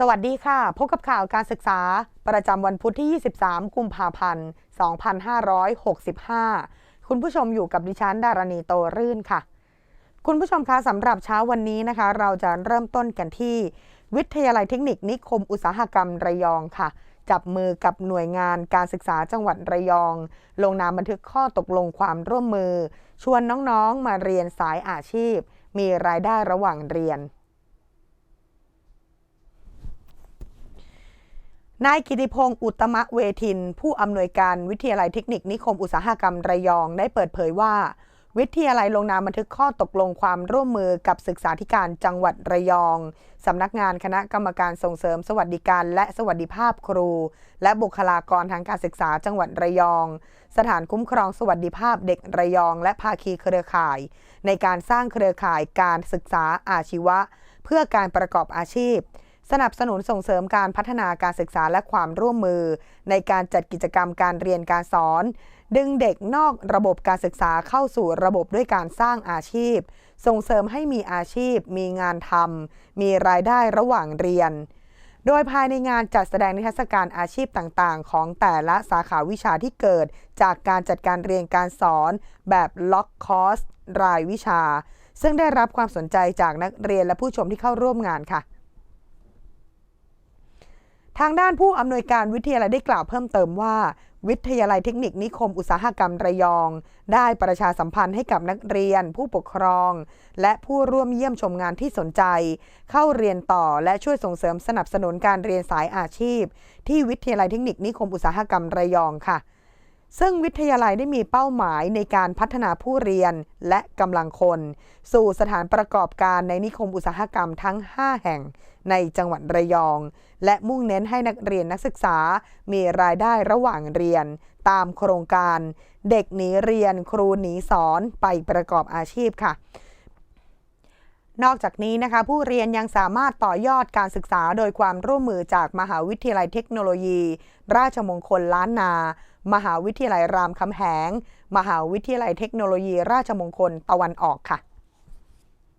สวัสดีค่ะ พบกับข่าวการศึกษา ประจำวันพุธที่ 23 กุมภาพันธ์ 2565 คุณผู้ชมอยู่กับดิฉันดารณีโตรื่นค่ะ คุณผู้ชมคะสำหรับเช้าวันนี้นะคะ เราจะเริ่มต้นกันที่ วิทยาลัยเทคนิคนิคมอุตสาหกรรมระยองค่ะ จับมือกับหน่วยงานการศึกษาจังหวัดระยอง ลงนามบันทึกข้อตกลงความร่วมมือ ชวนน้องๆมาเรียนสายอาชีพ มีรายได้ระหว่างเรียน นายกิติพงศ์อุตมะเวทิน ผู้อำนวยการวิทยาลัยเทคนิคนิคมอุตสาหกรรมระยอง ได้เปิดเผยว่า วิทยาลัยลงนามบันทึกข้อตกลงความร่วมมือกับศึกษาธิการจังหวัดระยอง สำนักงานคณะกรรมการส่งเสริมสวัสดิการ และสวัสดิภาพครู และบุคลากรทางการศึกษาจังหวัดระยอง สถานคุ้มครองสวัสดิภาพเด็กระยอง และภาคีเครือข่าย ในการสร้างเครือข่ายการศึกษาอาชีวะ เพื่อการประกอบอาชีพ สนับสนุนส่งเสริมการพัฒนาการศึกษาและความร่วมมือ ในการจัดกิจกรรมการเรียนการสอน ดึงเด็กนอกระบบการศึกษาเข้าสู่ระบบด้วยการสร้างอาชีพ ส่งเสริมให้มีอาชีพ มีงานทำมีรายได้ระหว่างเรียน โดยภายในงานจัดแสดงนิทรรศการอาชีพต่างๆ ของแต่ละสาขาวิชาที่เกิด จากการจัดการเรียนการสอน แบบล็อกคอร์สรายวิชา ซึ่งได้รับความสนใจจากนักเรียนและผู้ชมที่เข้าร่วมงานค่ะ ทางด้านผู้อำนวยการวิทยาลัยได้กล่าวเพิ่มเติมว่า วิทยาลัยเทคนิคนิคมอุตสาหกรรมระยอง ได้ประชาสัมพันธ์ให้กับนักเรียน ผู้ปกครอง และผู้ร่วมเยี่ยมชมงานที่สนใจ เข้าเรียนต่อและช่วยส่งเสริมสนับสนุนการเรียนสายอาชีพ ที่วิทยาลัยเทคนิคนิคมอุตสาหกรรมระยองค่ะ ซึ่งวิทยาลัยได้มีเป้าหมายในการพัฒนาผู้เรียนและกำลังคน สู่สถานประกอบการในนิคมอุตสาหกรรมทั้ง 5 แห่งในจังหวัดระยอง และมุ่งเน้นให้นักเรียนนักศึกษา มีรายได้ระหว่างเรียน ตามโครงการ เด็กหนีเรียนครูหนีสอนไปประกอบอาชีพค่ะ นอกจากนี้นะคะ ผู้เรียนยังสามารถต่อยอดการศึกษาโดยความร่วมมือจากมหาวิทยาลัยเทคโนโลยี ราชมงคลล้านนา มหาวิทยาลัยรามคำแหง มหาวิทยาลัยเทคโนโลยี ราชมงคลตะวันออกค่ะ